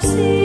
subsist.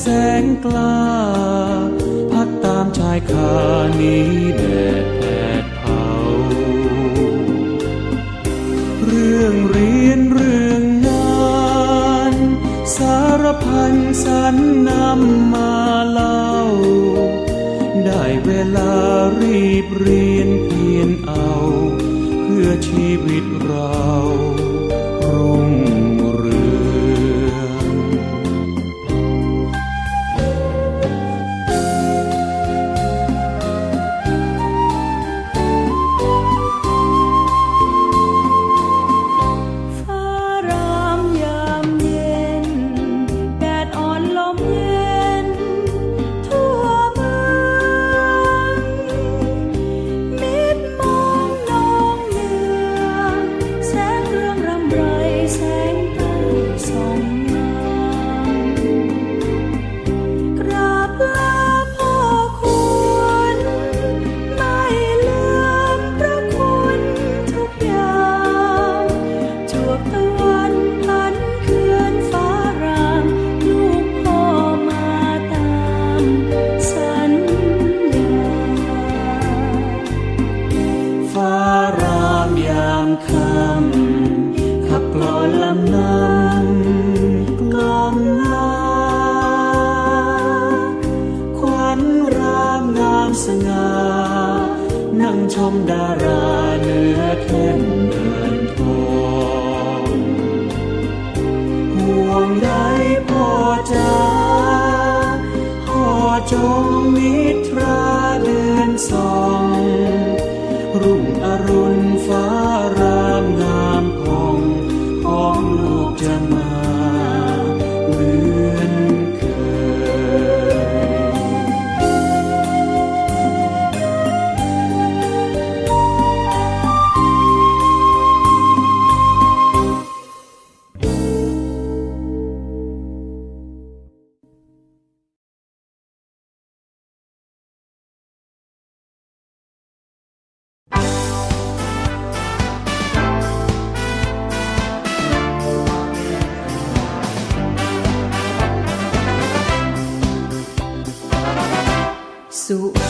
แสงกล้า พักตามชายคานี้แดดแผดเผา เรื่องเรียนเรื่องงาน สารพันสันนำมาเล่า ได้เวลารีบเรียนเพียนเอา เพื่อชีวิตเราามคำขับกลอนลำน้ำกลอมลาควันรามงามสง่านั่งชมดาราเนื้อเท่น sou.